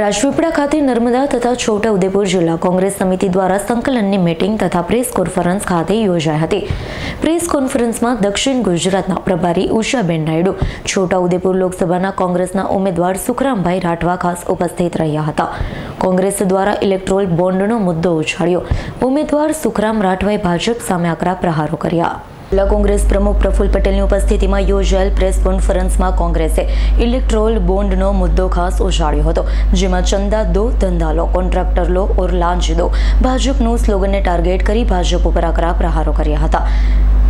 રાજપીપળા ખાતે નર્મદા તથા છોટા ઉદેપુર જિલ્લા કોંગ્રેસ સમિતિ દ્વારા સંકલનની મીટિંગ તથા પ્રેસ કોન્ફરન્સ ખાતે યોજાઈ હતી. પ્રેસ કોન્ફરન્સમાં દક્ષિણ ગુજરાતના પ્રભારી ઉષાબેન નાયડુ, છોટા ઉદેપુર લોકસભાના કોંગ્રેસના ઉમેદવાર સુખરામભાઈ રાઠવા ખાસ ઉપસ્થિત રહ્યા હતા. કોંગ્રેસ દ્વારા ઇલેક્ટ્રોલ બોન્ડનો મુદ્દો ઉછાળ્યો. ઉમેદવાર સુખરામ રાઠવાએ ભાજપ સામે આકરા પ્રહારો કર્યા. જિલ્લા કોંગ્રેસ પ્રમુખ પ્રફુલ પટેલની ઉપસ્થિતિમાં યોજાયેલ પ્રેસ કોન્ફરન્સમાં કોંગ્રેસે ઇલેક્ટ્રોલ બોન્ડનો મુદ્દો ખાસ ઉછાળ્યો હતો, જેમાં ચંદા દો, ધંધા લો, કોન્ટ્રાક્ટર લો ઓર લાંચ દો. ભાજપનું સ્લોગનને ટાર્ગેટ કરી ભાજપ ઉપર આકરા પ્રહારો કર્યા હતા.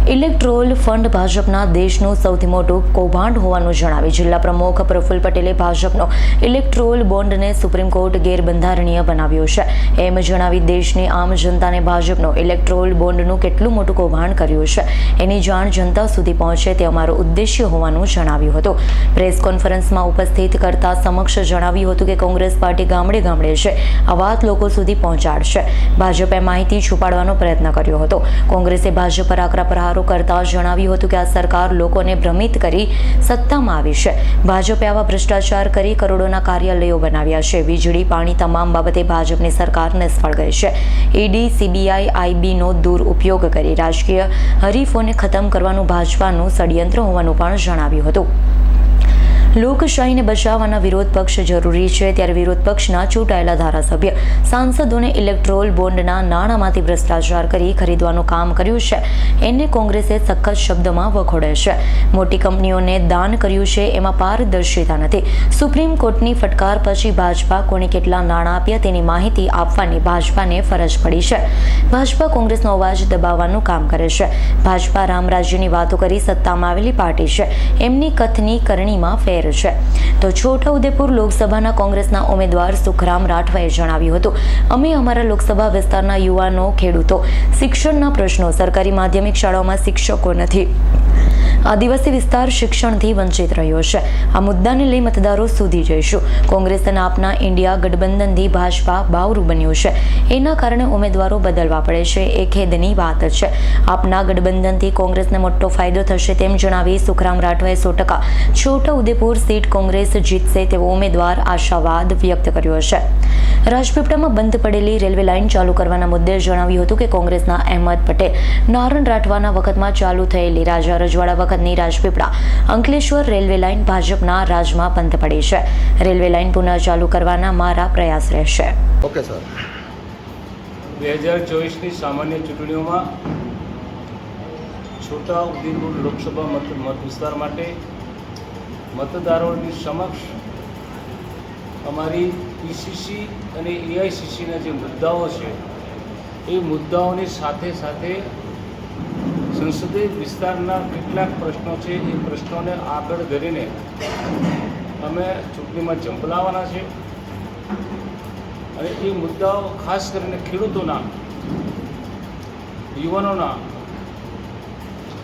ઇલેક્ટ્રોલ ફંડ ભાજપના દેશનું સૌથી મોટું કૌભાંડ હોવાનું જણાવી. જિલ્લા પ્રમુખ પ્રફુલ પટેલે ભાજપનો ઇલેક્ટ્રોલ બોન્ડને સુપ્રીમ કોર્ટ ગેરબંધારણીય બનાવ્યો છે. એમ જણાવી દેશની આમ જનતાને ભાજપનો ઇલેક્ટ્રોલ બોન્ડનું કેટલું મોટું કૌભાંડ કર્યું છે. એની જાણ જનતા સુધી પહોંચે તે અમારો ઉદ્દેશ્ય હોવાનું જણાવ્યું હતું. પ્રેસ કોન્ફરન્સમાં ઉપસ્થિત કરતા સમક્ષ જણાવ્યું હતું કે કોંગ્રેસ પાર્ટી ગામડે ગામડે છે. આ વાત લોકો સુધી પહોંચાડશે. ભાજપે માહિતી છુપાડવાનો પ્રયત્ન કર્યો હતો. કોંગ્રેસે ભાજપ પર આકરા પ્રહારો કરતા જણાવ્યું હતું કે આ સરકાર લોકોને ભ્રમિત કરી સત્તામાં આવી છે. ભાજપે આવા ભ્રષ્ટાચાર કરી કરોડોના કાર્યાલયો બનાવ્યા છે. વીજળી, પાણી તમામ બાબતે ભાજપની સરકાર નિષ્ફળ ગઈ છે. ઈડી, સીબીઆઈ, આઈબીનો દુરુપયોગ કરી રાજકીય હરીફોને ખતમ કરવાનું ભાજપાનું ષડયંત્ર હોવાનું પણ જણાવ્યું હતું. લોકશાહીને બચાવવાના વિરોધ પક્ષ જરૂરી છે. ત્યારે વિરોધ પક્ષના ચૂંટાયેલા ધારાસભ્ય. સાંસદોને ઇલેક્ટ્રોલ બોન્ડના નાણાંમાંથી ભ્રષ્ટાચાર કરી ખરીદવાનું કામ કર્યું છે. એને કોંગ્રેસે સખત શબ્દમાં વખોડે છે. મોટી કંપનીઓને દાન કર્યું છે એમાં પારદર્શિતા નથી. સુપ્રીમ કોર્ટની ફટકાર પછી ભાજપા કોને કેટલા નાણાં આપ્યા તેની માહિતી આપવાની ભાજપાને ફરજ પડી છે. ભાજપા કોંગ્રેસનો અવાજ દબાવવાનું કામ કરે છે. ભાજપા રામરાજ્યની વાતો કરી સત્તામાં આવેલી પાર્ટી છે. એમની કથની કરણીમાં ફેર છે. તો છોટાઉદેપુર લોકસભાના કોંગ્રેસના ઉમેદવાર સુખરામ રાઠવાએ જણાવ્યું હતું, અમે અમારા લોકસભા વિસ્તારના યુવાનો, ખેડૂતો, શિક્ષણના પ્રશ્નો, સરકારી માધ્યમિક શાળાઓમાં શિક્ષકો નથી. આદિવાસી વિસ્તાર શિક્ષણથી વંચિત રહ્યો છે. આ મુદ્દાને લઈ મતદારો સુધી જઈશું. કોંગ્રેસ અને આપના ઇન્ડિયા ગઠબંધનથી ભાજપા બાવરું બન્યું છે. એના કારણે ઉમેદવારો બદલવા પડે છે. એ ખેદની વાત છે. આપના ગઠબંધનથી કોંગ્રેસને મોટો ફાયદો થશે તેમ જણાવી સુખરામ રાઠવાએ સો ટકા. છોટા ઉદેપુર સીટ કોંગ્રેસ જીતશે તેવો ઉમેદવાર આશાવાદ વ્યક્ત કર્યો છે. રાજપીપળામાં બંધ પડેલી રેલવે લાઇન ચાલુ કરવાના મુદ્દે જણાવ્યું હતું કે કોંગ્રેસના અહેમદ પટેલ નારણ રાઠવાના વખતમાં ચાલુ થયેલી રાજા રજવાડા વખતની રાજપીપળા. અંકલેશ્વર રેલવે લાઇન ભાજપના રાજમાં બંધ પડી છે. રેલવે લાઇન પુનઃ ચાલુ કરવાના મારા પ્રયાસ રહેશે. Okay sir. બે હજાર ચોવીસની સામાન્ય ચૂંટણીઓમાં છોટા ઉદેપુર લોકસભા મત મત વિસ્તાર માટે મતદારોની સમક્ષ અમારી પીસીસી અને એઆઈસીસીના જે મુદ્દાઓ છે એ મુદ્દાઓની સાથે સાથે સંસદીય વિસ્તારના કેટલાક પ્રશ્નો છે, એ પ્રશ્નોને આગળ ધરીને અમે ચૂંટણીમાં ઝંપલાવવાના છે. અને એ મુદ્દાઓ ખાસ કરીને ખેડૂતોના, યુવાનોના,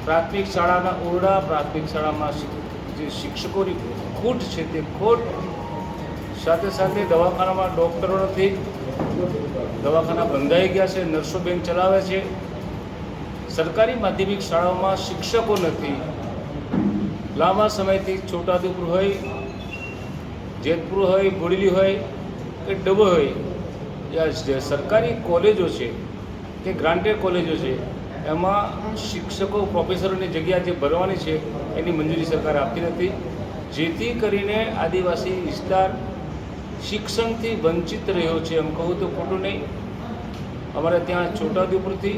પ્રાથમિક શાળાના ઓરડા, પ્રાથમિક શાળામાં જે શિક્ષકોની ખોટ છે તે ખોટ, સાથે સાથે દવાખાનામાં ડૉક્ટરો નથી દવાખાના બંધાઈ ગયા છે, નર્સો બેંક ચલાવે છે. સરકારી માધ્યમિક શાળાઓમાં શિક્ષકો નથી. લાંબા સમયથી છોટાઉદેપુર હોય, જેતપુર હોય બોડેલી હોય કે ડબો હોય, યા જે સરકારી કોલેજો છે કે ગ્રાન્ટેડ કોલેજો છે, એમાં શિક્ષકો, પ્રોફેસરોની જગ્યા જે ભરવાની છે, એની મંજૂરી સરકાર આપતી નથી. જેથી કરીને આદિવાસી વિસ્તાર શિક્ષણથી વંચિત રહ્યો છે એમ કહું તો ખોટું નહીં. અમારે ત્યાં છોટાઉદેપુરથી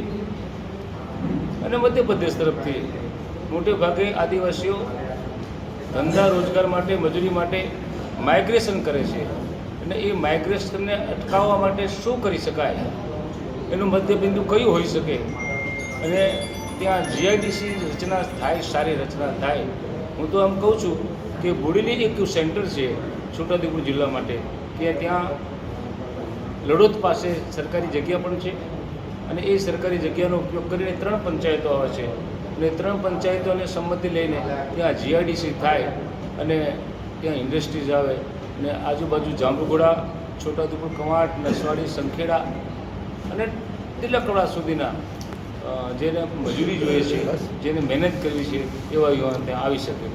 અને મધ્યપ્રદેશ તરફથી મોટે ભાગે આદિવાસીઓ ધંધા રોજગાર માટે, મજૂરી માટે માઇગ્રેશન કરે છે. અને એ માઇગ્રેશનને અટકાવવા માટે શું કરી શકાય? એનું મધ્યબિંદુ કયું હોઈ શકે? અને ત્યાં જીઆઈડીસી રચના થાય, સારી રચના થાય. હું તો આમ કહું છું કે બુડીની એક સેન્ટર છે છોટાઉદેપુર જિલ્લા માટે, કે ત્યાં લડોદ પાસે સરકારી જગ્યા પણ છે. અને એ સરકારી જગ્યાનો ઉપયોગ કરીને ત્રણ પંચાયતો આવે છે. અને ત્રણ પંચાયતોને સંમતિ લઈને ત્યાં જીઆઈડીસી થાય અને ત્યાં ઇન્ડસ્ટ્રીઝ આવે અને આજુબાજુ જાંબુઘોડા, છોટાઉદેપુર, કવાંટ, નસવાડી, સંખેડા અને તિલકવાડા સુધીના જેને મજૂરી જોઈએ છે, જેને મહેનત કરવી છે, એવા યુવાન ત્યાં આવી શકે.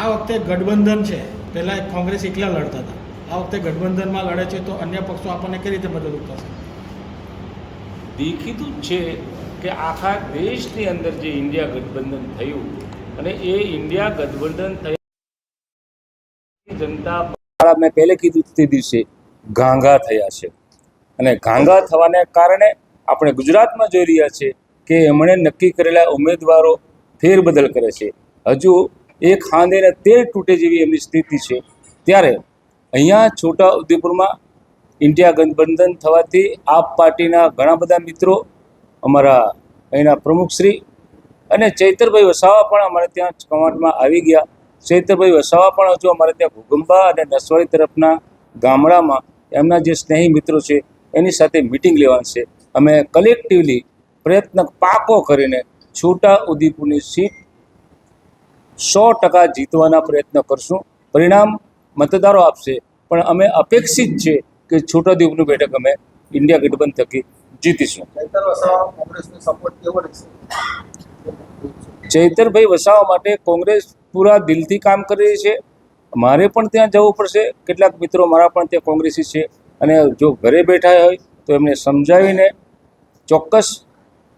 આ વખતે ગઠબંધન છે. પહેલાં કોંગ્રેસ એકલા લડતા હતા. આ વખતે ગઠબંધનમાં લડે છે તો અન્ય પક્ષો આપણને કઈ રીતે મદદરૂપ થશે દેખીતું જ છે કે આખા દેશની અંદર જે ઇન્ડિયા ગઠબંધન થયું અને એ ઇન્ડિયા ગઠબંધન થયું જનતા મેં પહેલે કીધું તે દિવસે ગાંગા થયા છે. અને ગાંગા થવાને કારણે આપણે ગુજરાતમાં જોઈ રહ્યા છે કે એમણે નક્કી કરેલા ઉમેદવારો ફેરબદલ કરે છે. હજુ એ ખાંદે ને તેર તૂટે જેવી એમની સ્થિતિ છે. ત્યારે અહીંયા છોટા ઉદેપુરમાં ઇન્ડિયા ગઠબંધન થવાથી આપ પાર્ટીના ઘણા બધા મિત્રો અમારા અહીંના પ્રમુખશ્રી અને ચૈતરભાઈ વસાવા પણ અમારે ત્યાં કવાંટમાં આવી ગયા. ચૈતરભાઈ વસાવા પણ હજુ અમારે ત્યાં ભૂગંબા અને નસવાડી તરફના ગામડામાં એમના જે સ્નેહી મિત્રો છે એની સાથે મિટિંગ લેવાની છે. અમે કલેક્ટિવલી પ્રયત્ન પાકો કરીને છોટા ઉદયપુરની સીટ સો ટકા જીતવાના પ્રયત્ન કરશું. પરિણામ મતદારો આપશે. પણ અમે અપેક્ષિત છે કે છોટાઉદેપુરની બેઠક અમે ઇન્ડિયા ગઠબંધન થકી જીતીશું. ચૈતરભાઈ વસાવા માટે કોંગ્રેસ પૂરા દિલથી કામ કરી રહી છે. મારે પણ ત્યાં જવું પડશે. કેટલાક મિત્રો મારા પણ ત્યાં કોંગ્રેસી છે. અને જો ઘરે બેઠા હોય તો એમને સમજાવીને ચોક્કસ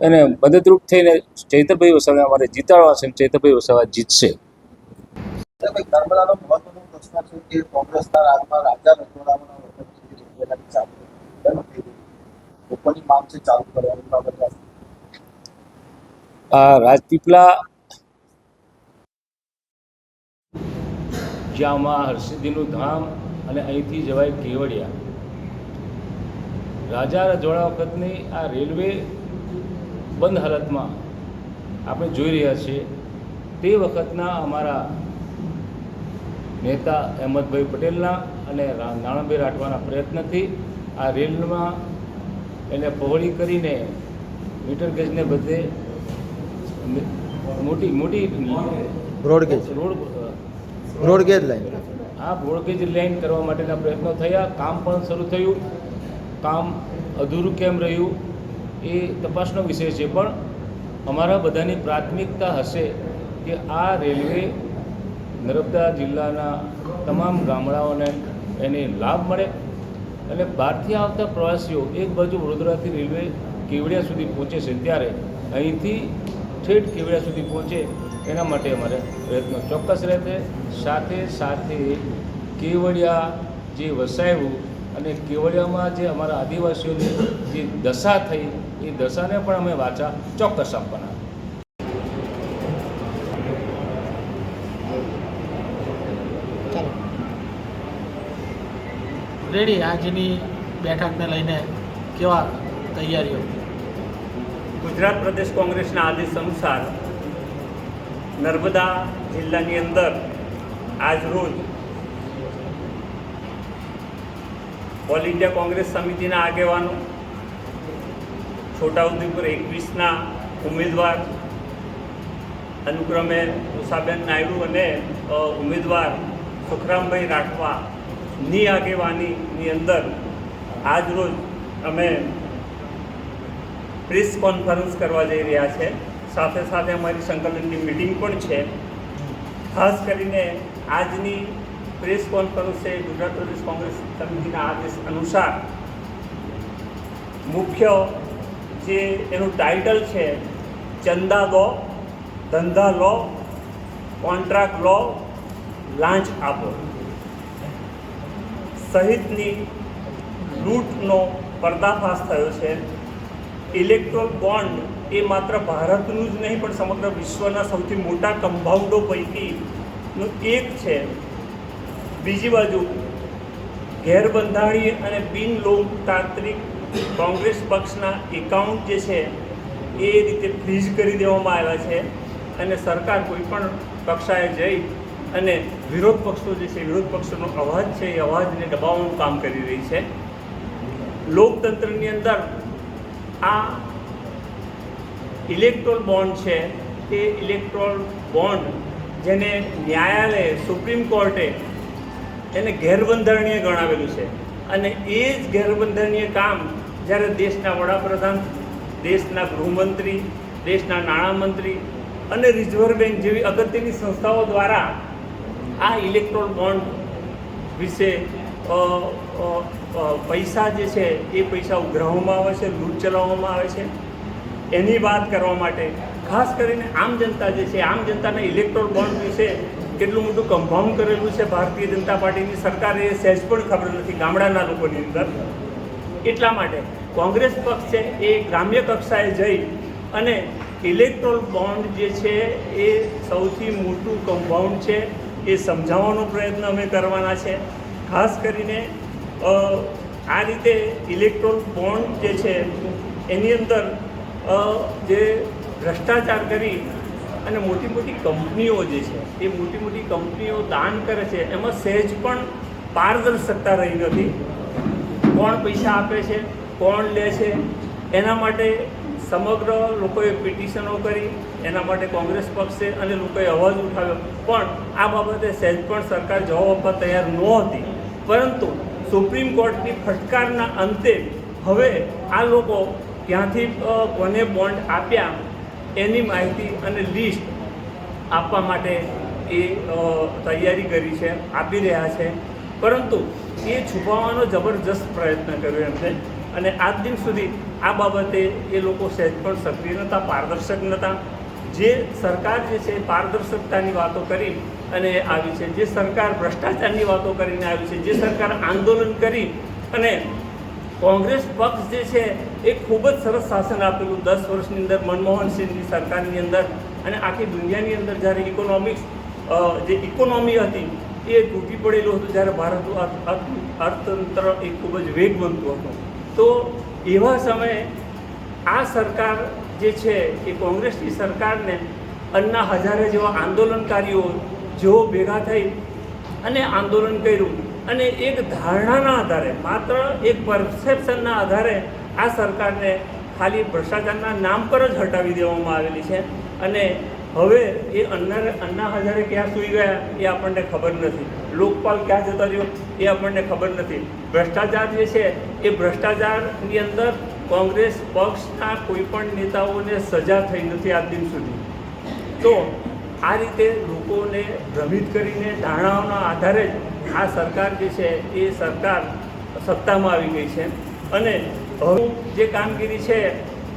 એને મદદરૂપ થઈને ચૈતરભાઈ વસાવાને અમારે જીતાડવા છે ચૈતરભાઈ વસાવા જીતશે. કોંગ્રેસના રજવાડાઓના ચાલુ લોકોની માંગ છે ચાલુ કરવાની બાબતે આ જ્યાં જ્યાંમાં હર્ષિદ્ધિનું ધામ અને અહીંથી જવાય કેવડિયા. રાજા રજવાડા વખતની આ રેલવે બંધ હાલતમાં આપણે જોઈ રહ્યા છીએ. તે વખતના અમારા નેતા અહેમદભાઈ પટેલના અને નાણાભાઈ રાઠવાના પ્રયત્નથી આ રેલમાં એને પહોળી કરીને મીટર ગેજને બદલે મોટી મોટી broad gauge road broad gauge line આ બ્રોડગેજ લાઈન કરવા માટેના પ્રયત્નો થયા. કામ પણ શરૂ થયું. કામ અધૂરું કેમ રહ્યું એ તપાસનો વિષય છે. પણ અમારા બધાની પ્રાથમિકતા હશે કે આ રેલવે નર્મદા જિલ્લાના તમામ ગામડાઓને એને લાભ મળે. અને બહારથી આવતા પ્રવાસીઓ એક બાજુ વડોદરાથી રેલવે કેવડિયા સુધી પહોંચે છે ત્યારે અહીંથી ઠેઠ કેવડિયા સુધી પહોંચે એના માટે અમારે પ્રયત્નો ચોક્કસ રહેશે. સાથે સાથે કેવડિયા જે વસાવ્યું અને કેવડિયામાં જે અમારા આદિવાસીઓની જે દશા થઈ, એ દશાને પણ અમે વાચા ચોક્કસ આપવાના રેડી આજની બેઠકને લઈને કેવા તૈયારીઓ? ગુજરાત પ્રદેશ કોંગ્રેસના આદેશ અનુસાર નર્મદા જિલ્લાની અંદર આજ રોજ ઓલ ઇન્ડિયા કોંગ્રેસ સમિતિના આગેવાનો છોટાઉદેપુર એકવીસના ઉમેદવાર, અનુક્રમે ઉષાબેન નાયડુ અને ઉમેદવાર સુખરામભાઈ રાઠવાની આગેવાનીની અંદર આજ રોજ અમે પ્રેસ કોન્ફરન્સ કરવા જઈ રહ્યા છે. સાથે સાથે અમારી સંકલનની મિટિંગ પણ છે. ખાસ કરીને આજની પ્રેસ કોન્ફરન્સ ગુજરાત પ્રદેશ કોંગ્રેસ સમિતિના આદેશ અનુસાર મુખ્ય જે એનું ટાઇટલ છે, ચંદા લો ધંધા લો કોન્ટ્રાક્ટ લો લાંચ આપો. સહિતની લૂંટનો પર્દાફાશ થયો છે. ઇલેક્ટ્રોલ બોન્ડ એ માત્ર ભારતનું જ નહીં, પણ સમગ્ર વિશ્વના સૌથી મોટા કમ્પાઉન્ડો પૈકીનું એક છે. બીજી બાજુ ગેરબંધારણીય અને બિનલોકતાંત્રિક કોંગ્રેસ પક્ષના એકાઉન્ટ જે છે, એ રીતે ફ્રીઝ કરી દેવામાં આવ્યા છે અને સરકાર કોઈ પણ કક્ષાએ જઈ અને વિરોધ પક્ષો જે છે, વિરોધ પક્ષોનો અવાજ છે, એ અવાજને દબાવવાનું કામ કરી રહી છે. લોકતંત્રની અંદર આ ઇલેક્ટ્રોલ બોન્ડ છે, એ ઇલેક્ટ્રોલ બોન્ડ જેને ન્યાયાલયે સુપ્રીમ કોર્ટે એને ગેરબંધારણીય ગણાવેલું છે. અને એ જ ગેરબંધારણીય કામ જ્યારે દેશના વડાપ્રધાન, દેશના ગૃહમંત્રી, દેશના નાણામંત્રી અને રિઝર્વ બેંક જેવી અગત્યની સંસ્થાઓ દ્વારા આ ઇલેક્ટ્રોલ બોન્ડ વિશે પૈસા જે છે, એ પૈસા ઉઘરાવવામાં આવે છે, લૂંટ ચલાવવામાં આવે છે. એની વાત કરવા માટે ખાસ કરીને આમ જનતા જે છે, આમ જનતાના ઇલેક્ટ્રોલ બોન્ડ વિશે કેટલું મોટું કમ્પાઉન્ડ કરેલું છે ભારતીય જનતા પાર્ટીની સરકારે, એ સહેજ પણ ખબર નથી ગામડાના લોકોની અંદર. એટલા માટે કોંગ્રેસ પક્ષ છે, એ ગ્રામ્ય કક્ષાએ જઈ અને ઇલેક્ટ્રોલ બોન્ડ જે છે, એ સૌથી મોટું કમ્પાઉન્ડ છે. એ સમજાવવાનો પ્રયત્ન અમે કરવાના છે. ખાસ કરીને આ રીતે ઇલેક્ટ્રોલ બોન્ડ જે છે, એની અંદર જે ભ્રષ્ટાચાર કરી અને મોટી મોટી કંપનીઓ જે છે, એ મોટી મોટી કંપનીઓ દાન કરે છે, એમાં સહેજ પણ પારદર્શકતા રહી નથી. કોણ પૈસા આપે છે, કોણ લે છે, એના માટે સમગ્ર લોકોએ પિટિશનો કરી, એના માટે કોંગ્રેસ પક્ષે અને લોકોએ અવાજ ઉઠાવ્યો. પણ આ બાબતે સહેજ પણ સરકાર જવાબ આપવા તૈયાર નહોતી. પરંતુ સુપ્રીમ કોર્ટની ફટકારના અંતે હવે આ લોકો ક્યાંથી કોને બોન્ડ આપ્યા એની માહિતી અને લિસ્ટ આપવા માટે એ તૈયારી કરી છે, આપી રહ્યા છે. પરંતુ એ છુપાવવાનો જબરજસ્ત પ્રયત્ન કર્યો એમને. અને આજ દિન સુધી આ બાબતે એ લોકો સહેજ પણ સક્રિય નહોતા, પારદર્શક નહોતા. જે સરકાર જે છે પારદર્શકતાની વાતો કરી અને આવી છે, જે સરકાર ભ્રષ્ટાચારની વાતો કરીને આવી છે, જે સરકાર આંદોલન કરી અને કોંગ્રેસ પક્ષ જે છે એ ખૂબ જ સરસ શાસન આપેલું દસ વર્ષની અંદર મનમોહન સિંહની સરકારની અંદર અને આખી દુનિયાની અંદર જ્યારે ઇકોનોમિક્સ જે ઇકોનોમી હતી એ તૂટી પડેલું હતું, જ્યારે ભારતનું અર્થ- અર્થ- અર્થતંત્ર એ ખૂબ જ વેગ બનતું હતું. તો એવા સમયે આ સરકાર જે છે એ કોંગ્રેસની સરકારને અન્ના હજારે જેવા આંદોલનકારીઓ જેઓ ભેગા થઈ અને આંદોલન કર્યું અને એક ધારણાના આધારે, માત્ર એક પરસેપ્શનના આધારે આ સરકારને ખાલી ભ્રષ્ટાચારના નામ પર જ હટાવી દેવામાં આવેલી છે અને હવે એ અન્ના અન્ના હજારે ક્યાં સૂઈ ગયા એ આપણને ખબર નથી. લોકપાલ ક્યાં જતો રહ્યો એ આપણને ખબર નથી. ભ્રષ્ટાચાર જે છે, એ ભ્રષ્ટાચારની અંદર કોંગ્રેસ પક્ષના કોઈ પણ નેતાઓને સજા થઈ નથી આજ દિન સુધી. તો આ રીતે લોકોને ભ્રમિત કરીને ધારણાઓના આધારે જ આ સરકાર જે છે, એ સરકાર સત્તામાં આવી ગઈ છે. અને હવે જે કામગીરી છે,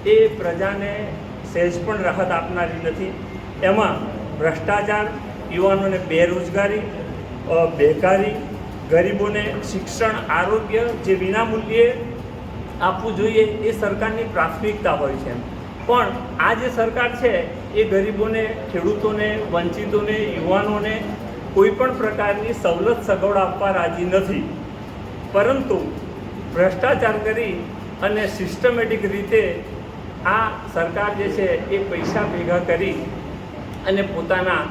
એ પ્રજાને સહેજ પણ રાહત આપનારી નથી. એમાં ભ્રષ્ટાચાર, યુવાનોને બેરોજગારી બેકારી, ગરીબોને શિક્ષણ, આરોગ્ય જે વિનામૂલ્યે આપવું જોઈએ એ સરકારની પ્રાથમિકતા હોય છે પણ આ જે સરકાર છે એ ગરીબોને, ખેડૂતોને, વંચિતોને, યુવાનોને કોઈ પણ પ્રકારની સવલત સગવડ આપવા રાજી નથી. પરંતુ ભ્રષ્ટાચાર કરી અને સિસ્ટમેટિક રીતે આ સરકાર જે છે એ પૈસા ભેગા કરી અને પોતાના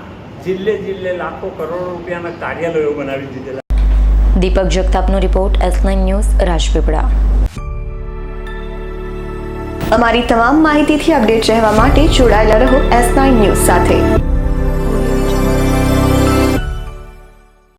જિલ્લે જિલ્લે લાખો કરોડો રૂપિયાના કાર્યાલયો બનાવી દીધેલા. દીપક જગતાપનો રિપોર્ટ એસ ન્યૂઝ, રાજપીપળા. અમારી તમામ માહિતીથી અપડેટ રહેવા માટે જોડાયેલા રહો એસ ન્યૂઝ સાથે.